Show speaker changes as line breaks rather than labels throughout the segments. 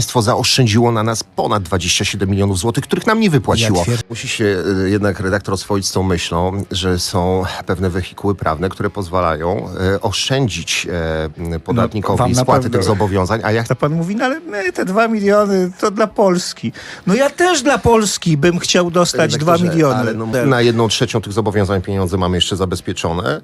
państwo zaoszczędziło na nas ponad 27 milionów złotych, których nam nie wypłaciło.
Ja
Musi się y, jednak redaktor oswoić z tą myślą, że są pewne wehikuły prawne, które pozwalają y, oszczędzić e, podatnikowi
na
spłaty tych zobowiązań, a ja
To pan mówi, no ale my te dwa miliony to dla Polski. No ja też dla Polski bym chciał dostać dwa
Redaktorze,
miliony.
Ale no, na jedną trzecią tych zobowiązań pieniądze mamy jeszcze zabezpieczone.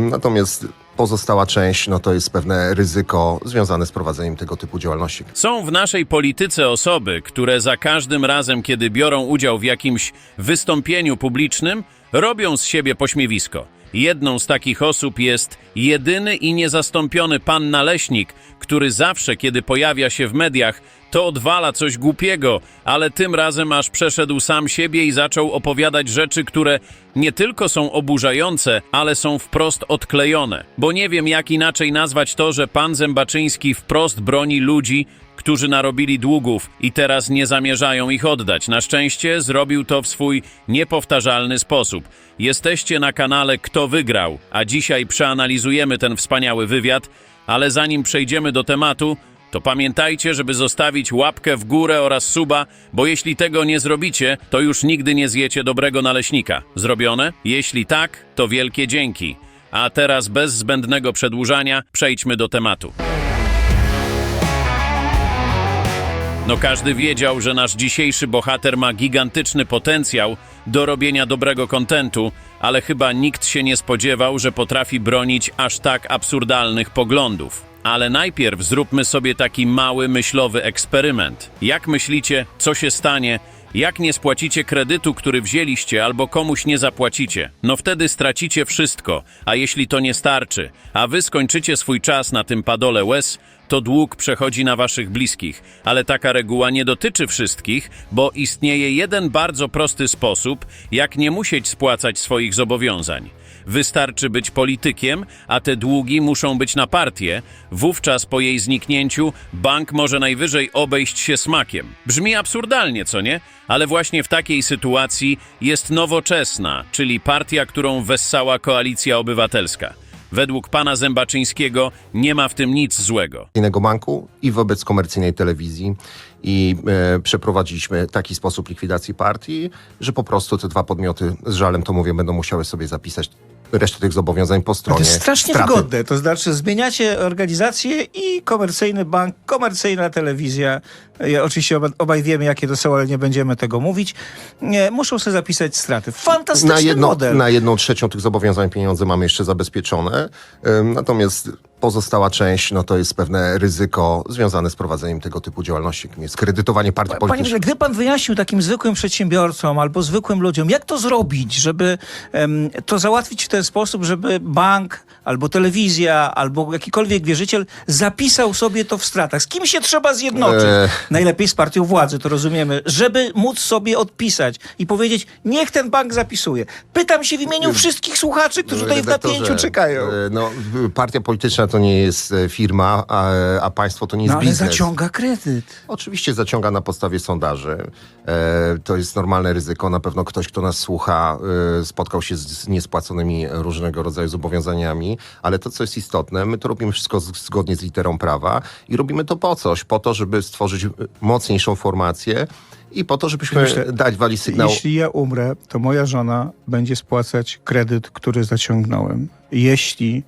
Natomiast pozostała część, no to jest pewne ryzyko związane z prowadzeniem tego typu działalności.
Są w naszej polityce osoby, które za każdym razem, kiedy biorą udział w jakimś wystąpieniu publicznym, robią z siebie pośmiewisko. Jedną z takich osób jest jedyny i niezastąpiony pan Naleśnik, który zawsze, kiedy pojawia się w mediach, to odwala coś głupiego, ale tym razem aż przeszedł sam siebie i zaczął opowiadać rzeczy, które nie tylko są oburzające, ale są wprost odklejone. Bo nie wiem, jak inaczej nazwać to, że pan Zębaczyński wprost broni ludzi, którzy narobili długów i teraz nie zamierzają ich oddać. Na szczęście zrobił to w swój niepowtarzalny sposób. Jesteście na kanale Kto Wygrał, a dzisiaj przeanalizujemy ten wspaniały wywiad, ale zanim przejdziemy do tematu, to pamiętajcie, żeby zostawić łapkę w górę oraz suba, bo jeśli tego nie zrobicie, to już nigdy nie zjecie dobrego naleśnika. Zrobione? Jeśli tak, to wielkie dzięki. A teraz bez zbędnego przedłużania przejdźmy do tematu. No każdy wiedział, że nasz dzisiejszy bohater ma gigantyczny potencjał do robienia dobrego kontentu, ale chyba nikt się nie spodziewał, że potrafi bronić aż tak absurdalnych poglądów. Ale najpierw zróbmy sobie taki mały myślowy eksperyment. Jak myślicie, co się stanie, jak nie spłacicie kredytu, który wzięliście, albo komuś nie zapłacicie? No wtedy stracicie wszystko, a jeśli to nie starczy, a wy skończycie swój czas na tym padole łez, to dług przechodzi na waszych bliskich, ale taka reguła nie dotyczy wszystkich, bo istnieje jeden bardzo prosty sposób, jak nie musieć spłacać swoich zobowiązań. Wystarczy być politykiem, a te długi muszą być na partię, wówczas po jej zniknięciu bank może najwyżej obejść się smakiem. Brzmi absurdalnie, co nie? Ale właśnie w takiej sytuacji jest nowoczesna, czyli partia, którą wessała koalicja obywatelska. Według pana Zębaczyńskiego nie ma w tym nic złego.
komercyjnego banku i wobec komercyjnej telewizji i e, przeprowadziliśmy taki sposób likwidacji partii, że po prostu te dwa podmioty, z żalem to mówię, będą musiały sobie zapisać resztę tych zobowiązań po
To
stronie
jest strasznie
straty.
wygodne. To znaczy zmieniacie organizację i komercyjny bank, komercyjna telewizja. Ja, oczywiście oba, obaj wiemy, jakie to są, ale nie będziemy tego mówić. Nie, muszą sobie zapisać straty. Fantastyczny
Na, jedno,
model.
na jedną trzecią tych zobowiązań pieniądze mamy jeszcze zabezpieczone, natomiast pozostała część, no to jest pewne ryzyko związane z prowadzeniem tego typu działalności, jakim jest kredytowanie partii
Panie
politycznych.
Boże, gdy pan wyjaśnił takim zwykłym przedsiębiorcom albo zwykłym ludziom, jak to zrobić, żeby em, to załatwić w ten sposób, żeby bank albo telewizja albo jakikolwiek wierzyciel zapisał sobie to w stratach. Z kim się trzeba zjednoczyć?
E.
Najlepiej z partią władzy, to rozumiemy, żeby móc sobie odpisać i powiedzieć, niech ten bank zapisuje. Pytam się w imieniu wszystkich słuchaczy, którzy tutaj w napięciu czekają.
e, No, partia polityczna to nie jest e, firma, a, a państwo to nie jest
No ale
biznes.
zaciąga kredyt.
Oczywiście zaciąga na podstawie sondaży. E, to jest normalne ryzyko. Na pewno ktoś, kto nas słucha, e, spotkał się z, z niespłaconymi różnego rodzaju zobowiązaniami, ale to, co jest istotne, my to robimy wszystko z, zgodnie z literą prawa i robimy to po coś, po to, żeby stworzyć e, mocniejszą formację i po to, żebyśmy
Myślę,
dać wali sygnał.
Jeśli ja umrę, to moja żona będzie spłacać kredyt, który zaciągnąłem. Jeśli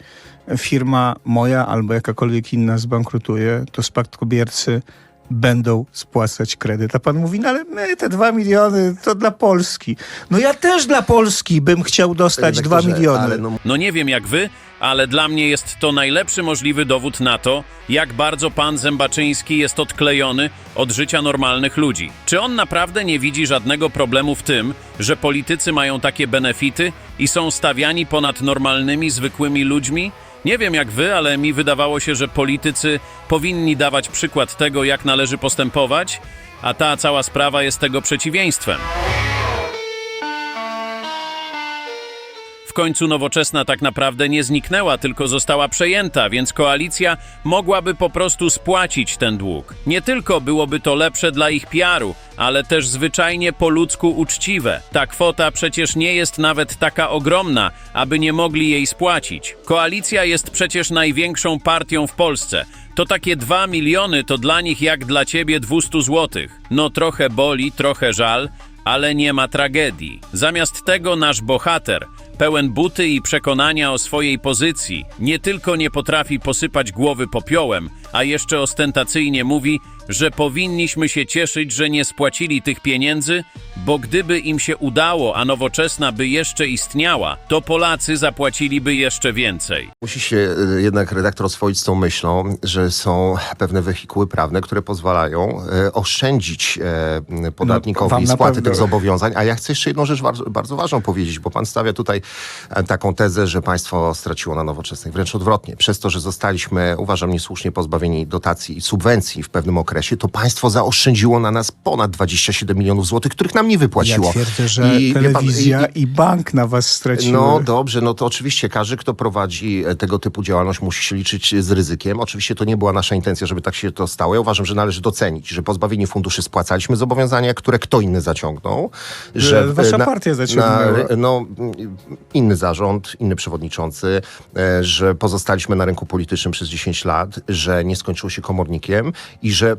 firma moja albo jakakolwiek inna zbankrutuje, to spadkobiercy będą spłacać kredyt. A pan mówi, no ale my te dwa miliony to dla Polski. No ja też dla Polski bym chciał dostać dwa miliony.
No,
No nie wiem jak wy, ale dla mnie jest to najlepszy możliwy dowód na to, jak bardzo pan Zębaczyński jest odklejony od życia normalnych ludzi. Czy on naprawdę nie widzi żadnego problemu w tym, że politycy mają takie benefity i są stawiani ponad normalnymi, zwykłymi ludźmi? Nie wiem jak wy, ale mi wydawało się, że politycy powinni dawać przykład tego, jak należy postępować, a ta cała sprawa jest tego przeciwieństwem. Końcu nowoczesna tak naprawdę nie zniknęła, tylko została przejęta, więc koalicja mogłaby po prostu spłacić ten dług. Nie tylko byłoby to lepsze dla ich PR-u, ale też zwyczajnie po ludzku uczciwe. Ta kwota przecież nie jest nawet taka ogromna, aby nie mogli jej spłacić. Koalicja jest przecież największą partią w Polsce. To takie 2 miliony to dla nich jak dla ciebie 200 złotych. No trochę boli, trochę żal, ale nie ma tragedii. Zamiast tego nasz bohater, pełen buty i przekonania o swojej pozycji, nie tylko nie potrafi posypać głowy popiołem, a jeszcze ostentacyjnie mówi, że powinniśmy się cieszyć, że nie spłacili tych pieniędzy, bo gdyby im się udało, a nowoczesna by jeszcze istniała, to Polacy zapłaciliby jeszcze więcej.
Musi się e, jednak redaktor oswoić z tą myślą, że są pewne wehikuły prawne, które pozwalają e, oszczędzić e,
No,
podatnikowi
na
spłaty
pewno.
tych zobowiązań. A ja chcę jeszcze jedną rzecz bardzo, bardzo ważną powiedzieć, bo pan stawia tutaj e, taką tezę, że państwo straciło na nowoczesnej. Wręcz odwrotnie. Przez to, że zostaliśmy, uważam, niesłusznie pozbawieni dotacji i subwencji w pewnym okresie, to państwo zaoszczędziło na nas ponad 27 milionów złotych, których nam nie wypłaciło.
Ja twierdzę, że
I wie pan,
telewizja
i-
i, bank na was straciły.
no dobrze, no to oczywiście każdy, kto prowadzi e, tego typu działalność, musi się liczyć z ryzykiem. Oczywiście to nie była nasza intencja, żeby tak się to stało. Ja uważam, że należy docenić, że pozbawieni funduszy spłacaliśmy zobowiązania, które kto inny zaciągnął. Że
E, wasza
e,
partia zaciągnęła.
na- no, mm, inny zarząd, inny przewodniczący, e, że pozostaliśmy na rynku politycznym przez 10 lat, że nie skończyło się komornikiem i że e,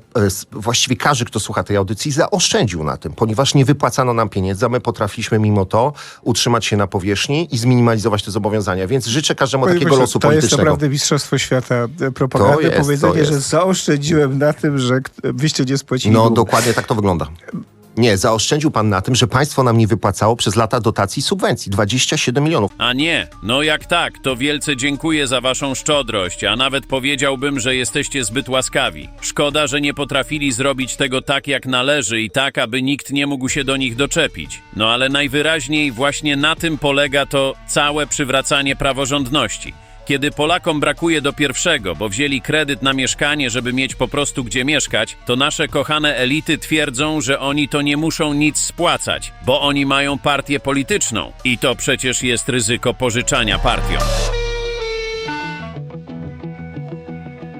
właściwie każdy, kto słucha tej audycji, zaoszczędził na tym, ponieważ nie wypłacano nam pieniędzy, a my potrafiliśmy mimo to utrzymać się na powierzchni i zminimalizować te zobowiązania. Więc życzę każdemu
Panie
takiego losu
to jest
politycznego.
naprawdę mistrzostwo świata e, propagandy.
To jest, to
Powiedzenie,
jest.
że zaoszczędziłem na tym, że k- wyście nie spłacili
No
długu.
dokładnie tak to wygląda. Nie, zaoszczędził pan na tym, że państwo nam nie wypłacało przez lata dotacji i subwencji. 27 milionów.
A nie, no jak tak, to wielce dziękuję za waszą szczodrość, a nawet powiedziałbym, że jesteście zbyt łaskawi. Szkoda, że nie potrafili zrobić tego tak jak należy i tak, aby nikt nie mógł się do nich doczepić. No ale najwyraźniej właśnie na tym polega to całe przywracanie praworządności. Kiedy Polakom brakuje do pierwszego, bo wzięli kredyt na mieszkanie, żeby mieć po prostu gdzie mieszkać, to nasze kochane elity twierdzą, że oni to nie muszą nic spłacać, bo oni mają partię polityczną. I to przecież jest ryzyko pożyczania partiom.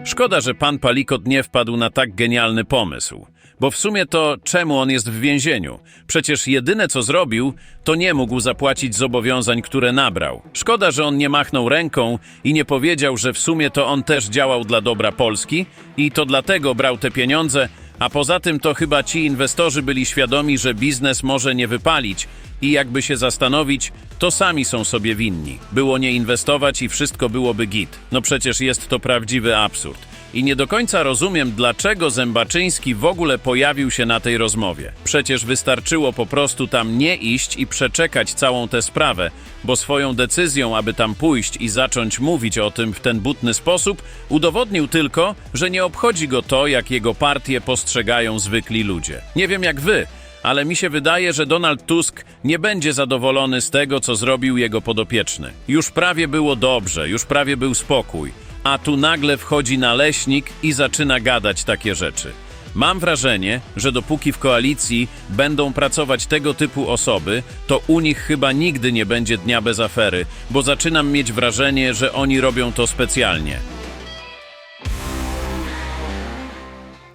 Szkoda, że pan Palikot nie wpadł na tak genialny pomysł. Bo w sumie to czemu on jest w więzieniu? Przecież jedyne co zrobił, to nie mógł zapłacić zobowiązań, które nabrał. Szkoda, że on nie machnął ręką i nie powiedział, że w sumie to on też działał dla dobra Polski i to dlatego brał te pieniądze, a poza tym to chyba ci inwestorzy byli świadomi, że biznes może nie wypalić i jakby się zastanowić, to sami są sobie winni. Było nie inwestować i wszystko byłoby git. No przecież jest to prawdziwy absurd. I nie do końca rozumiem, dlaczego Zębaczyński w ogóle pojawił się na tej rozmowie. Przecież wystarczyło po prostu tam nie iść i przeczekać całą tę sprawę, bo swoją decyzją, aby tam pójść i zacząć mówić o tym w ten butny sposób, udowodnił tylko, że nie obchodzi go to, jak jego partię postrzegają zwykli ludzie. Nie wiem jak wy, ale mi się wydaje, że Donald Tusk nie będzie zadowolony z tego, co zrobił jego podopieczny. Już prawie było dobrze, już prawie był spokój, a tu nagle wchodzi naleśnik i zaczyna gadać takie rzeczy. Mam wrażenie, że dopóki w koalicji będą pracować tego typu osoby, to u nich chyba nigdy nie będzie dnia bez afery, bo zaczynam mieć wrażenie, że oni robią to specjalnie.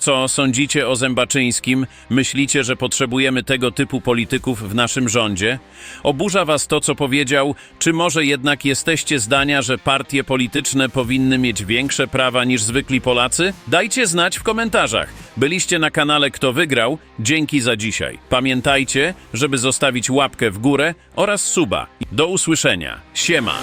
Co sądzicie o Zębaczyńskim? Myślicie, że potrzebujemy tego typu polityków w naszym rządzie? Oburza was to, co powiedział, czy może jednak jesteście zdania, że partie polityczne powinny mieć większe prawa niż zwykli Polacy? Dajcie znać w komentarzach. Byliście na kanale Kto Wygrał? Dzięki za dzisiaj. Pamiętajcie, żeby zostawić łapkę w górę oraz suba. Do usłyszenia. Siema!